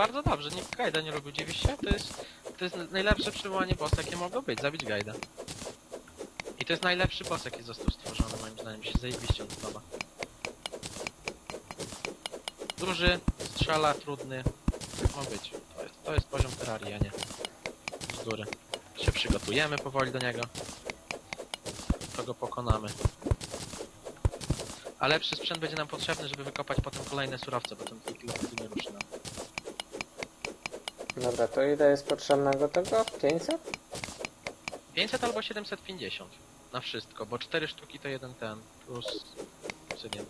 bardzo dobrze, nikt Gajda nie lubił, dziwisz się? To jest, to jest najlepsze przywołanie bossa, jakie mogło być, zabić Gajda. I to jest najlepszy boss, jaki został stworzony, moim zdaniem, się zajebiście podoba. Duży, strzela, trudny, tak ma być. To jest, to jest poziom Terrarii, a nie bzdury. Się przygotujemy powoli do niego. To go pokonamy. A lepszy sprzęt będzie nam potrzebny, żeby wykopać potem kolejne surowce, bo ten kilo nie ruszy nam. Dobra, to ile jest potrzebnego tego? 500? 500 albo 750 na wszystko, bo 4 sztuki to jeden ten, plus obsydian.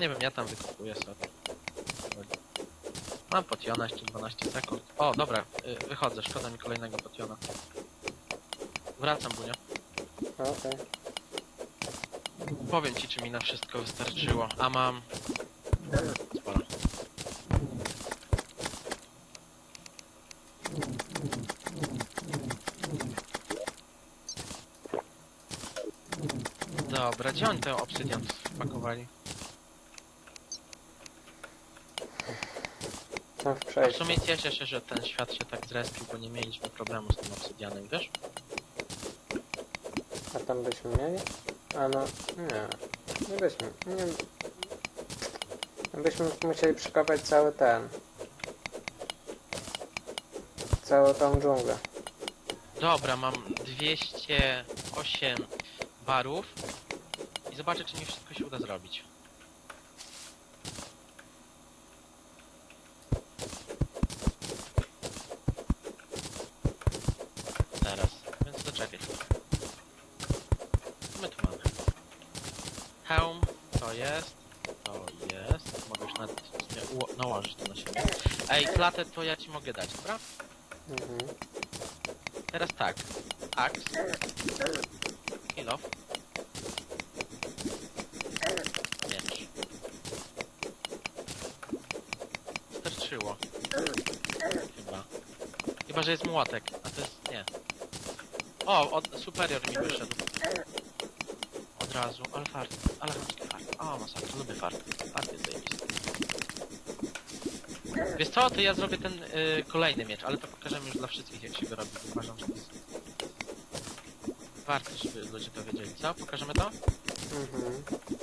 Nie wiem, ja tam wykopuję sobie. Mam potiona jeszcze 12 sekund. O, dobra, y, wychodzę, szkoda mi kolejnego potiona. Wracam, Bunio. Okej. Powiem ci, czy mi na wszystko wystarczyło, a mam... Sporo. Dobra, gdzie oni ten obsydian wpakowali? Tam w A w przejściu. sumie cieszę się, że ten świat się tak zrespił, bo nie mieliśmy problemu z tym obsydianem, wiesz? A tam byśmy mieli? A no, nie. Nie byśmy. Nie. Byśmy musieli przekopać cały ten. Całą tą dżunglę. Dobra, mam 208 barów i zobaczę, czy mi wszystko się uda zrobić. Teraz, więc to czekaj. My tu mamy. Hełm, to jest, to jest. Mogę już nawet nałożyć to na siebie. Ej, klatę to ja ci mogę dać, dobra? Mhm. Teraz tak. Axe. Kill off. Miecz. Starczyło. Chyba. Chyba, że jest młotek, a to jest... nie. O, od, superior mi wyszedł. Od razu, ale fart, ale chamski fart. O, masakra, lubię fart. Fart jest zajebisty. Wiesz co, to ja zrobię ten y, kolejny miecz, ale to pokażemy już dla wszystkich jak się go robi. Uważam, że to jest warto, żeby ludzie to wiedzieli. Co? Pokażemy to? Mhm.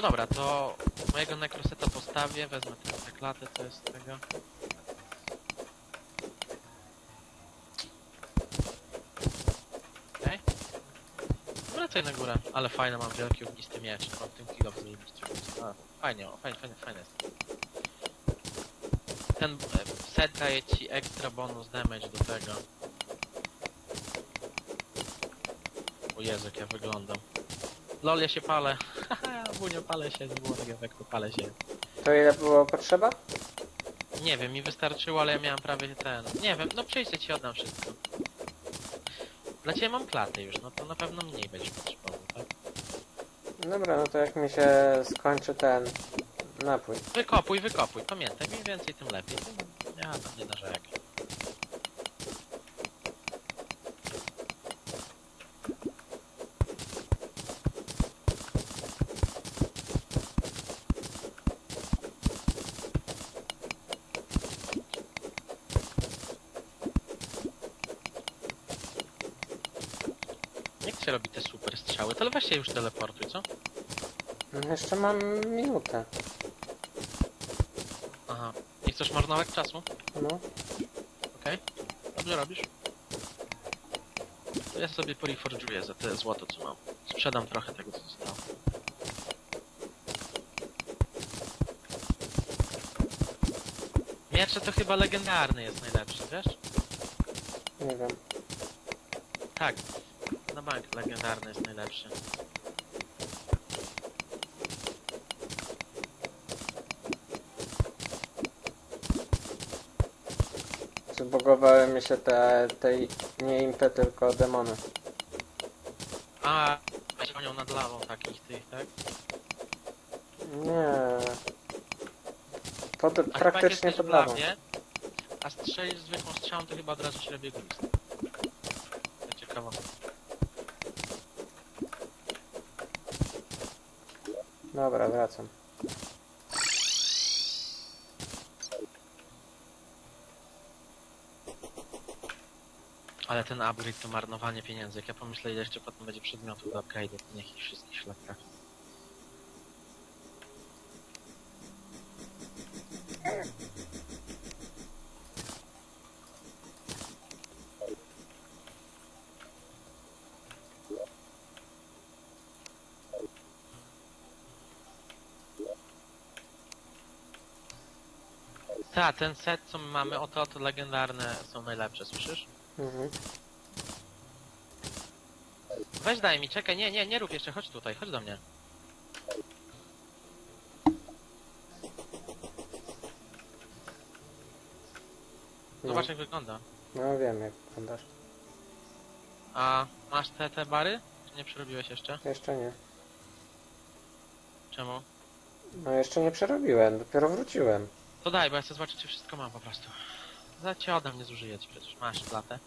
No dobra, to mojego necroseta postawię, wezmę tę tę klatę, to jest tego. Okej. Wracaj na górę, ale fajne, mam wielki ognisty miecz, mam tym kilo zajebiście. A, Fajnie, fajnie, fajnie, fajnie jest. Ten e, set daje ci ekstra bonus damage do tego. O Jezu, jak ja wyglądam. Lol, ja się palę. Haha, bunio, palę się, było tego efektu, palę się. To ile było potrzeba? Nie wiem, mi wystarczyło, ale ja miałem prawie ten... Nie wiem, no przyjdzie ci oddam wszystko. Dla ciebie mam klatę już, no to na pewno mniej będziesz potrzebował, tak? Dobra, no to jak mi się skończy ten napój. Wykopuj, wykopuj, pamiętaj, im więcej, tym lepiej. Ja tam nie narzekam. Jak się robi te super strzały? To weź się już teleportuj, co? No jeszcze mam minutę. Aha. Nie chcesz marnować czasu? No. Okej? Dobrze robisz. To ja sobie poreforżuję za te złoto, co mam. Sprzedam trochę tego, co zostało. Miecze to chyba legendarny jest najlepszy, wiesz? Nie wiem. Tak. Na bank legendarny jest najlepszy. Zbugowały mi się te, te nie impy, tylko demony. A, panią nad lawą takich tych, tak? Nie. Pod, A chyba jak praktycznie jesteś pod w lawą. lawie, a strzelisz zwykłą strzałą, to chyba od razu się robi ognisty. To ciekawe. Dobra, wracam. Ale ten upgrade to marnowanie pieniędzy. Jak ja pomyślę, ile jeszcze potem będzie przedmiotów do upgrade'u, to niech ich wszystkich szlak trafi. Ta, ten set co my mamy, oto, to legendarne są najlepsze, słyszysz? Mhm. Weź daj mi, czekaj, nie, nie, nie rób jeszcze, chodź tutaj, chodź do mnie. No, Zobacz jak wygląda. no wiem jak wyglądasz. A masz te, te bary? Czy nie przerobiłeś jeszcze? Jeszcze nie. Czemu? No jeszcze nie przerobiłem, dopiero wróciłem. To daj, bo ja chcę zobaczyć, czy wszystko mam po prostu. Za cię ode mnie zużyjecie przecież. Masz klatę.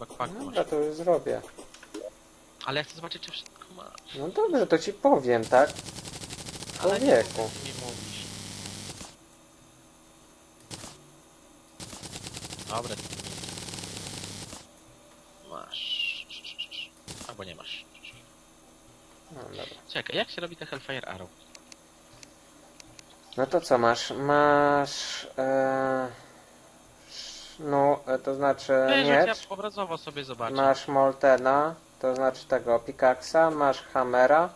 Backpack masz. Dobra, to już zrobię. Ale ja chcę zobaczyć, czy wszystko masz. No dobrze, to ci powiem, tak? Ale nie Człowieku. mów, mi mówisz. Dobra, ty mi. Masz. Albo nie masz. No dobra. Czekaj, jak się robi te Hellfire Arrow? No to co masz? Masz... E... No, e, to znaczy Wiesz, jak ja miecz. obrazowo sobie zobaczę. Masz Moltena, to znaczy tego Pickaxa. Masz Hammera,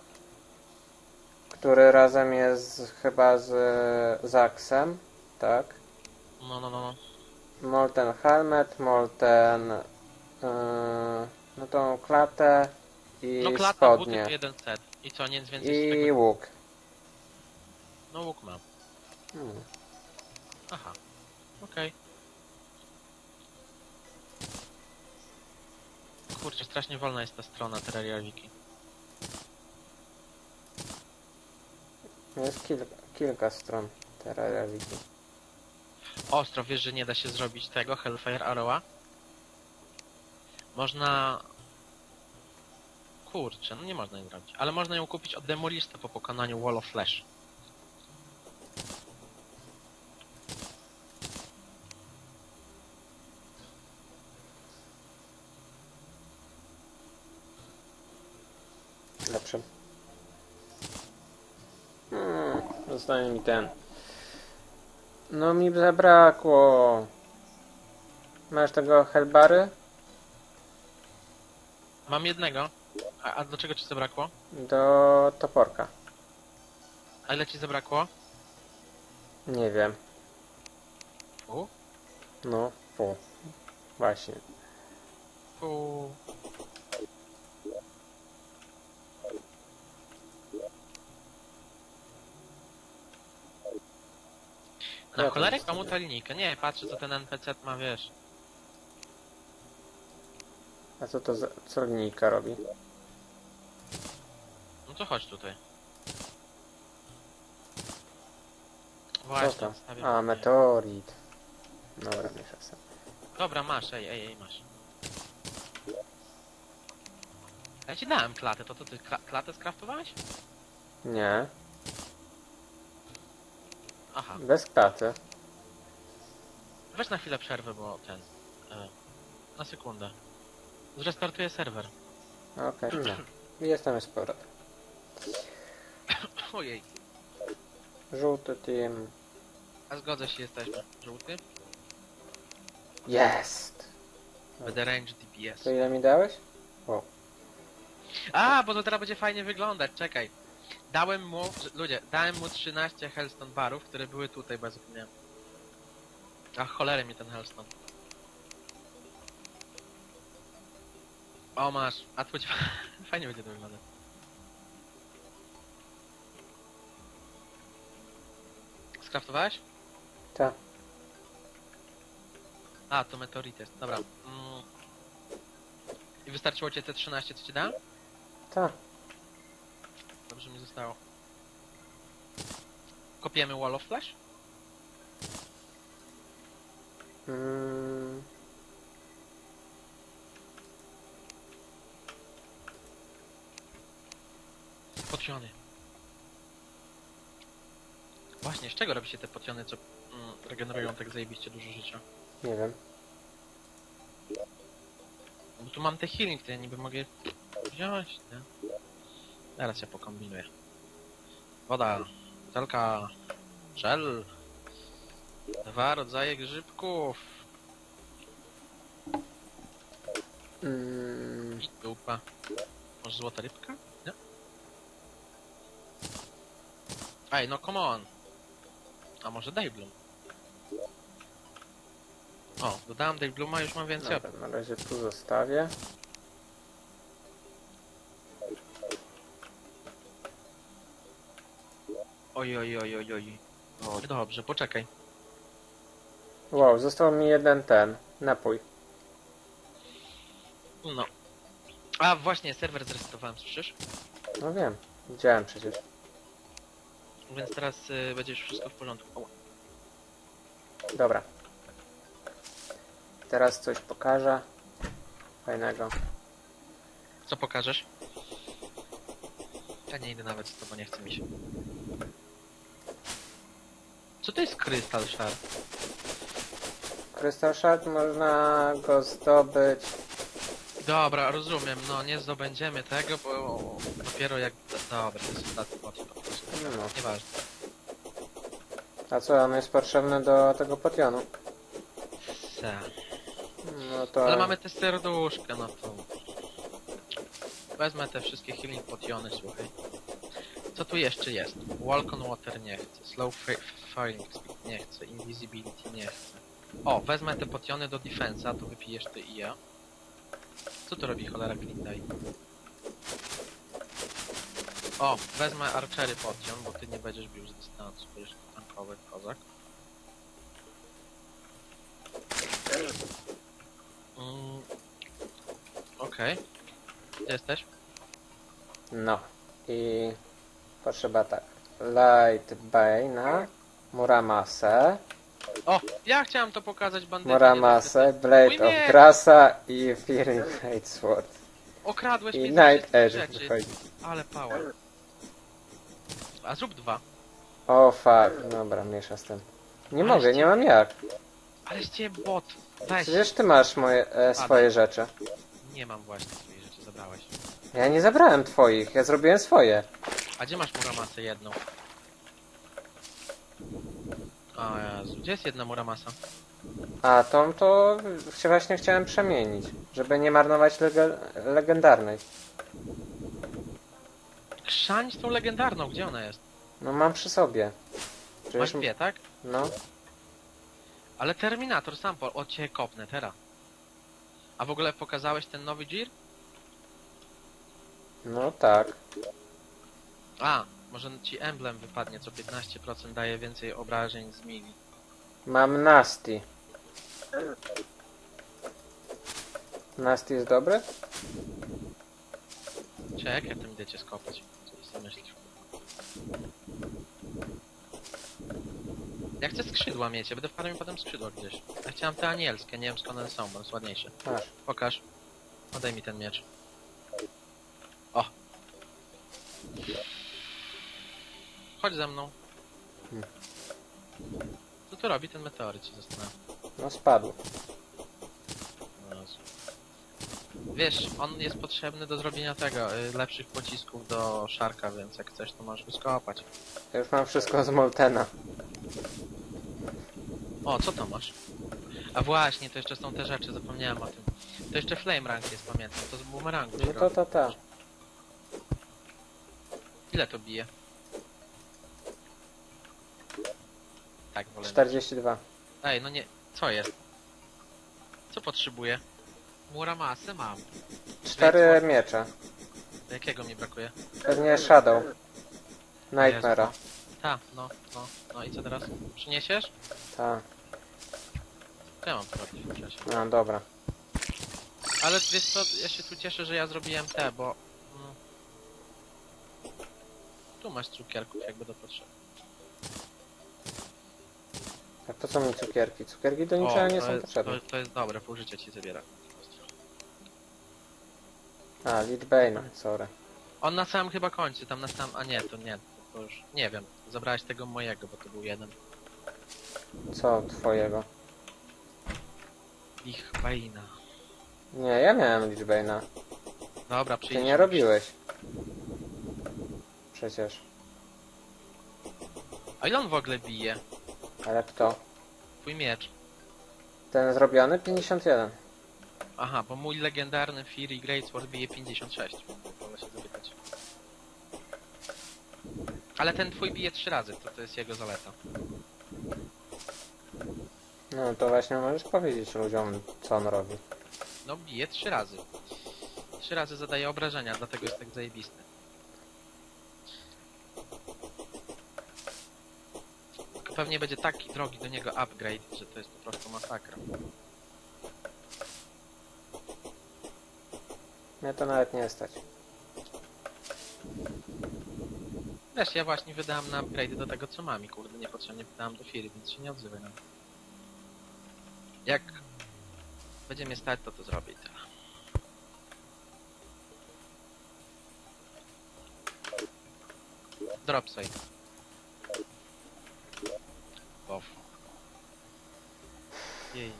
który razem jest chyba z Zaxem, tak? No, no, no, no. Molten Helmet, Molten... Yy, no tą klatę i No klata, buty spodnie. to jeden set. I co, nic więcej z I tego... łuk. No łuk mam. Hmm. Aha. Okej. Kurczę, strasznie wolna jest ta strona Terraria Wiki. Jest kilka, kilka stron Terraria Wiki. Ostro, wiesz, że nie da się zrobić tego Hellfire Arrowa? Można... Kurczę, no nie można jej zrobić. Ale można ją kupić od Demolista po pokonaniu Wall of Flash. Lepszy. Hmm, zostanie mi ten. No mi zabrakło. Masz tego Hellbary? Mam jednego. A, a do czego ci zabrakło? Do toporka. A ile ci zabrakło? Nie wiem. U? No, fu. Właśnie. Fu. Na Ja to cholerę komu ta linijka? Nie, patrzę co ten NPC ma, wiesz. A co to za co linijka robi? No to chodź tutaj. Co Właśnie, to? A, tutaj. meteorit. Dobra, miesza sobie. Dobra, masz, ej, ej, ej, masz. Ja ci dałem klatę, to to ty kla klatę skraftowałeś? Nie, Aha, bez klaty. weź na chwilę przerwę, bo ten... E, na sekundę. Zrestartuję serwer. Okej, no. Jestem już z powrotem. Ojej, Żółty team. a zgodzę się, jesteśmy. Żółty? Jest! Będę range DPS. To ile mi dałeś? A, bo to teraz będzie fajnie wyglądać, czekaj. Dałem mu, ludzie, dałem mu 13 Hellstone barów, które były tutaj, bo ja zapomniałem. A cholerę mi ten Hellstone. O, masz. A twój fajnie będzie to wyglądać. Skraftowałeś? Tak. A, to meteorit jest, dobra. Mm. I wystarczyło cię te 13, co ci dałem? Tak. Dobrze mi zostało. Kopiemy Wall of Flash? Mm, Podsiony. Właśnie, z czego robi się te potiony, co mm, regenerują tak zajebiście dużo życia? Nie wiem. Bo tu mam te healing, to ja niby mogę wziąć, nie? Teraz ja pokombinuję. Woda, butelka, żel, dwa rodzaje grzybków Mm, i dupa. Może złota rybka? Nie? Ej, no come on. A może Daybloom? O, dodałem Dayblooma, już mam więcej dobra, na razie tu zostawię. Oj, oj, oj, oj, oj. O, dobrze, poczekaj. Wow, został mi jeden ten napój. No. A właśnie, serwer zresetowałem, słyszysz? No wiem, widziałem przecież. Więc teraz y, będzie już wszystko w porządku. O, Dobra. Teraz coś pokażę. Fajnego. co pokażesz? Ja nie idę nawet z tobą, nie chce mi się. Co to jest Crystal Shard? Crystal Shard można go zdobyć. Dobra, rozumiem, no nie zdobędziemy tego, bo dopiero jak... Dobra, to jest ostatni motyw po prostu. No. Nieważne. A co, on jest potrzebny do tego potionu? Se. No to... Ale mamy te serduszka, no to... Wezmę te wszystkie healing potiony, słuchaj. Co tu jeszcze jest? Walk on water nie chcę, slow fi- firing speed nie chcę, invisibility nie chcę. O, wezmę te potiony do defensa, to wypijesz ty i ja. Co tu robi cholera clean day? O, wezmę archery potion, bo ty nie będziesz bił z dystansu, będziesz tankowy kozak. Mm, Okej. Gdzie jesteś? No. I potrzeba tak. Light Bane, Muramasa, O! Ja chciałem to pokazać bandycie. Muramasa, Blade of Grasa i Fearing Hate Sword. Okradłeś I mnie ze Night wszystkich Edge rzeczy. wychodzi. Ale power. A zrób dwa. O fuck, dobra, miesza z tym. Nie Ale mogę, nie mam jak. Ale z ciebie bot. Weź. Przecież ty masz moje, e, swoje rzeczy. Nie mam właśnie swoich rzeczy, zabrałeś. Ja nie zabrałem twoich, ja zrobiłem swoje. A gdzie masz muramasę jedną? O Jezu, gdzie jest jedna muramasa? A tą to chcia- właśnie chciałem przemienić, żeby nie marnować lege legendarnej. Krzań z tą legendarną, gdzie ona jest? No mam przy sobie. Masz dwie, tak? no, Ale Terminator sam po... O, cię kopnę, teraz. A w ogóle pokazałeś ten nowy Gear? no tak. A, może ci emblem wypadnie, co 15% daje więcej obrażeń z mili. Mam Nasty. Nasty jest dobry? Czekaj, ja tam idę cię skopać. Co ty sobie myślisz? Ja chcę skrzydła mieć, ja będę wpadł mi potem skrzydła gdzieś. Ja chciałem te anielskie, nie wiem skąd one są, bo jest ładniejsze. Masz. Pokaż. Podaj mi ten miecz. Chodź ze mną. Hmm. Co tu robi ten meteoryt, się zastanawiam. No spadł. O Jezu. Wiesz, on jest potrzebny do zrobienia tego, y, lepszych pocisków do szarka, więc jak chcesz, to możesz wyskopać. Ja już mam wszystko z Moltena. O, co to masz? A właśnie, to jeszcze są te rzeczy, zapomniałem o tym. To jeszcze flame rank jest, pamiętam, to z boomerangu. się No to robi. to ta. Ile to bije? Tak, wolę. 42. Ej, no nie, co jest? Co potrzebuję? Muramasę mam. Cztery miecze. Do jakiego mi brakuje? Pewnie Shadow. Nightmare'a. Ta, no, no, no i co teraz? Przyniesiesz? Ta. Co ja mam zrobić w czasie? No dobra. Ale wiesz co, ja się tu cieszę, że ja zrobiłem te, bo... Mm, tu masz cukierków, jakby do potrzeby. A po co mi cukierki? Cukierki do niczego nie to są jest, potrzebne. To, to jest dobre, pół życia ci zabiera. A, Lich Bane, sorry. On na samym chyba końcu, tam na sam... A nie, to nie. bo już nie wiem. Zabrałeś tego mojego, bo to był jeden. Co twojego? Ich Baina. Nie, ja miałem Lichbane'a. Dobra, Ty przyjdź. nie robiłeś. Przecież. A ile on w ogóle bije? Ale kto? Twój miecz. Ten zrobiony? 51. Aha, bo mój legendarny Fury Greatsword bije 56. Wolę się zapytać. Ale ten twój bije 3 razy, to to jest jego zaleta. No to właśnie możesz powiedzieć ludziom, co on robi. No bije 3 razy. 3 razy zadaje obrażenia, dlatego jest tak zajebisty. Tylko pewnie będzie taki drogi do niego upgrade, że to jest po prostu masakra. Mnie to nawet nie stać. Wiesz, ja właśnie wydałem na upgrade do tego co mam i kurde niepotrzebnie wydałem do Fury, więc się nie odzywaj na to. Jak będzie mnie stać, to to zrobię i tyle. Drop side. Off. Jej.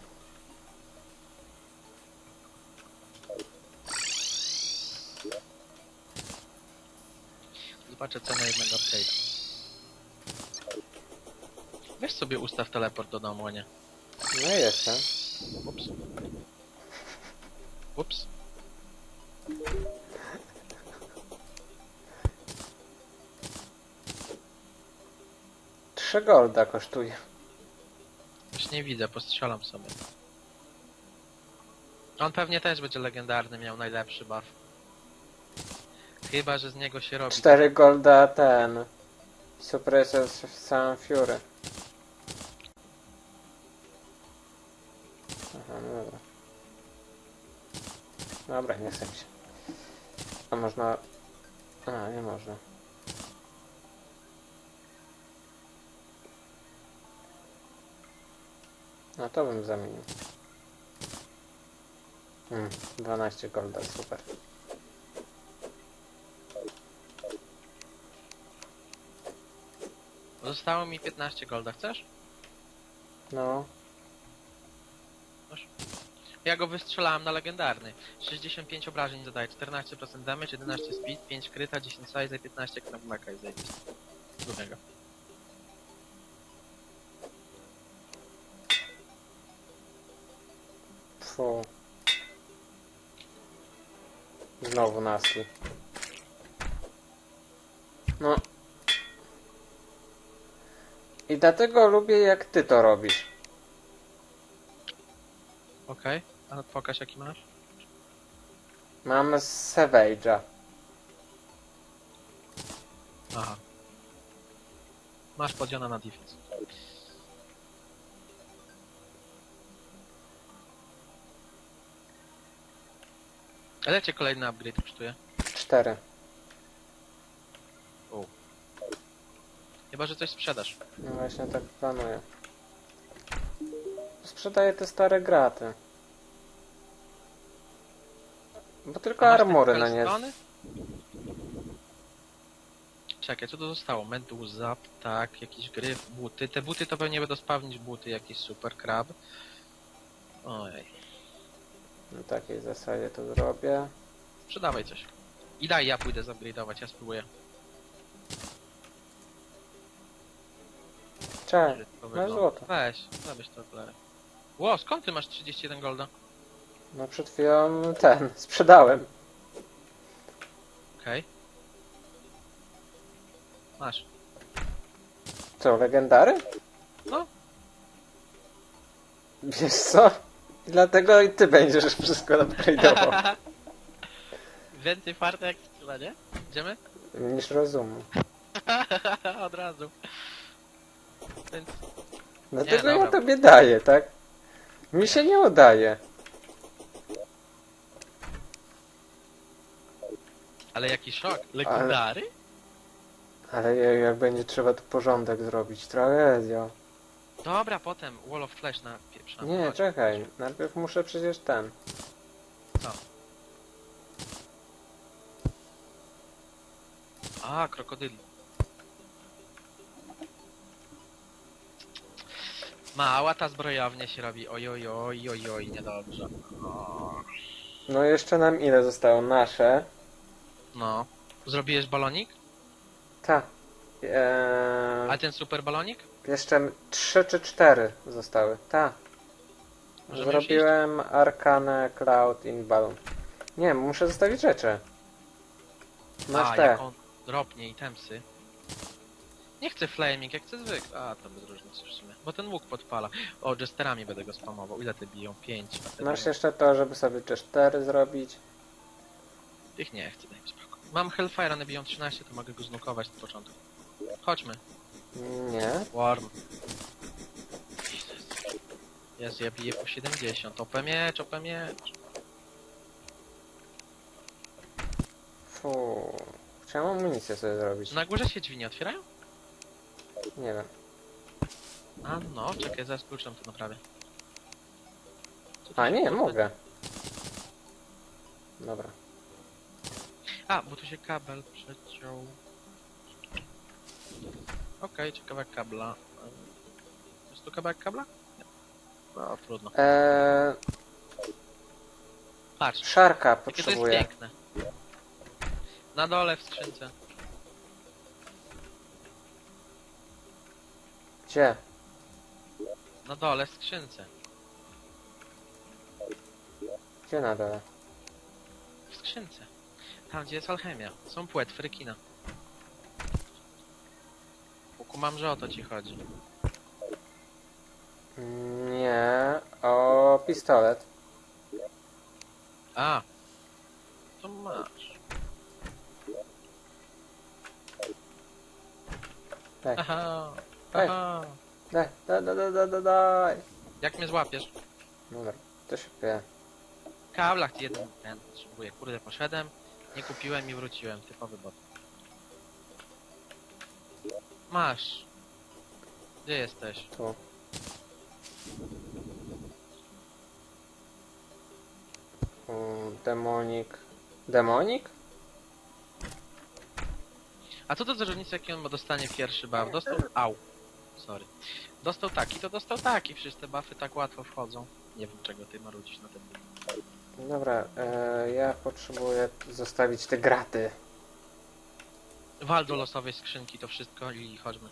Zobaczę cenę jednego upgrade'a. Weź sobie ustaw teleport do domu, a nie. No jestem. Ups. Ups. Trzy golda kosztuje. Już nie widzę, postrzelam sobie. On pewnie też będzie legendarny, miał najlepszy buff. Chyba, że z niego się robi. Cztery golda ten. Suppressor Sun Fury. Aha, no dobra. Dobra, nie chcę się. A można... A, nie można. No to bym zamienił. Hmm, 12 golda, super. Zostało mi 15 golda, chcesz? No, Ja go wystrzelałem na legendarny. 65 obrażeń zadaje, 14% damage, 11 speed, 5 kryta, 10 size i 15 knockbacka jest zajebisty. Drugego. Fu. Znowu nastrój. No. I dlatego lubię jak ty to robisz. Okej, a pokaż jaki masz? Mam Savage'a. Aha. Masz podziana na defense. Ale cię kolejny upgrade kosztuje? 4. Chyba, że coś sprzedasz. No właśnie tak planuję. Sprzedaję te stare graty. Bo tylko A masz te armory na nie. Hellstony? Czekaj, co to zostało? Meduza, tak, jakiś gryf, buty. Te buty to pewnie będą spawnić buty, jakiś super krab. Ojej, Na takiej zasadzie to zrobię. sprzedawaj coś. I daj, ja pójdę zupgrade'ować, ja spróbuję. Cześć. Na złoto. Weź, zabierz to tyle. Ło, skąd ty masz 31 golda? No przed chwilą ten, sprzedałem. Okej. Masz. Co, legendary? No. Wiesz co? Dlatego i ty będziesz wszystko upgrade'ował. Więcej farta jak tyle, nie? Idziemy? Niż rozumu. Od razu. Więc Dlatego Nie, ja dobra. tobie daję, tak? Mi się nie udaje. Ale jaki szok. Legendary? Ale jak będzie trzeba tu porządek zrobić, tragedia. Dobra, potem Wall of Flash na pieprza. Nie, czekaj. Najpierw muszę przecież ten. Co? A, krokodyli. Mała ta zbrojownia się robi. Oj, oj, oj, oj, oj, niedobrze. O. No jeszcze nam ile zostało? Nasze. No. Zrobiłeś balonik? Tak. Eee... A ten super balonik? Jeszcze trzy czy cztery zostały. Ta. Możemy już Zrobiłem Arcanę Cloud in Balloon. Nie, muszę zostawić rzeczy. Masz A, te. jak on dropnie i tempsy. Nie chcę flaming, jak chcę zwykle. A, to bez różnicy w sumie. Bo ten łuk podpala. O, jesterami będę go spamował. Ile te biją? Pięć. a te Masz biją- jeszcze to, żeby sobie te cztery zrobić. Tych nie chcę, daj mi spokój. Mam Hellfire, one biją 13, to mogę go znukować na początku. Chodźmy. Nie. Warm. Jezu, ja biję po 70. OP miecz, OP miecz. Fu. Chciałem amunicję sobie zrobić. Na górze się drzwi nie otwierają? Nie wiem. A no, czekaj, zaraz kluczem to naprawię. Co tu A się nie, mogę. Dobra. A, bo tu się kabel przeciął. Okej, czy kawałek kabla. Jest tu kawałek kabla? Nie. No, trudno. Eee, Patrz, szarka jakie to jest potrzebuję. piękne. Na dole w skrzynce. Gdzie? Na dole w skrzynce. Gdzie na dole? W skrzynce. Tam, gdzie jest alchemia. Są płetwy rekina. Kumam, że o to ci chodzi. Nie. O pistolet. A! To masz. Daj. Aha! Daj. Aha! Daj, daj, daj, daj, daj, daj, daj. Jak mnie złapiesz? Dobra, to się pije. Kablach jeden ten potrzebuję. Kurde, poszedłem, nie kupiłem i wróciłem. Typowy bot. Masz. Gdzie jesteś? Mm, Demonik. Demonik? A co to za różnica, jaki on ma dostanie pierwszy buff? Dostał... Au. Sorry. Dostał taki, to dostał taki. Przecież te buffy tak łatwo wchodzą. Nie wiem, czego ty marudzisz na tym. Dobra, e, ja potrzebuję zostawić te graty. Wal do losowej skrzynki to wszystko i chodźmy.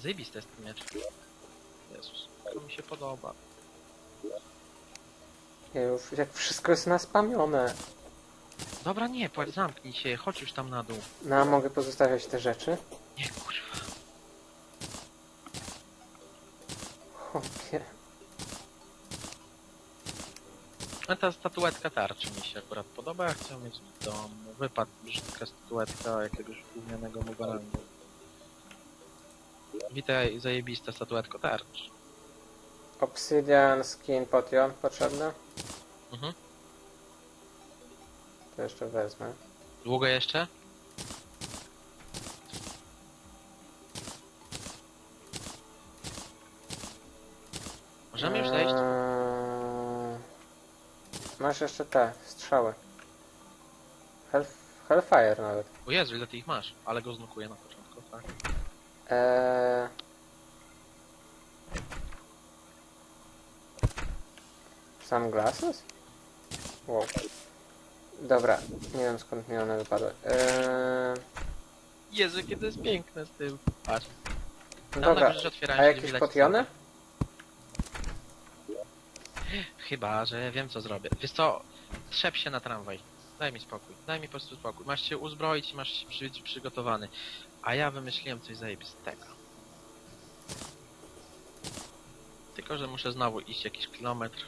Zajebiste jest ten miecz. Jezus, to mi się podoba. Ja już, jak wszystko jest naspamione. Dobra, nie, płacz, zamknij się, chodź już tam na dół. No, a mogę pozostawiać te rzeczy? Nie, kurwa. Chłopie. A ta statuetka tarczy mi się akurat podoba, ja chcę mieć w domu. Wypadł brzydka statuetka jakiegoś gównianego mubarangu. Witaj, zajebista statuetko tarcz. Obsidian Skin Potion potrzebny? Mhm. To jeszcze wezmę. Długo jeszcze? Masz jeszcze te strzały. Hell, Hellfire nawet. O Jezu, ile ty ich masz? Ale go znukuję na początku, tak? Eee... Sunglasses? Wow. Dobra, nie wiem skąd mi one wypadły. Eee... Jezu, jakie to jest piękne z tym. Patrz. Tam dobra, na górze otwierają a jakieś potiony? Chyba, że wiem co zrobię. Wiesz co? Trzep się na tramwaj. Daj mi spokój. Daj mi po prostu spokój. Masz się uzbroić i masz przy, przygotowany. A ja wymyśliłem coś zajebistego. Tylko, że muszę znowu iść jakiś kilometr.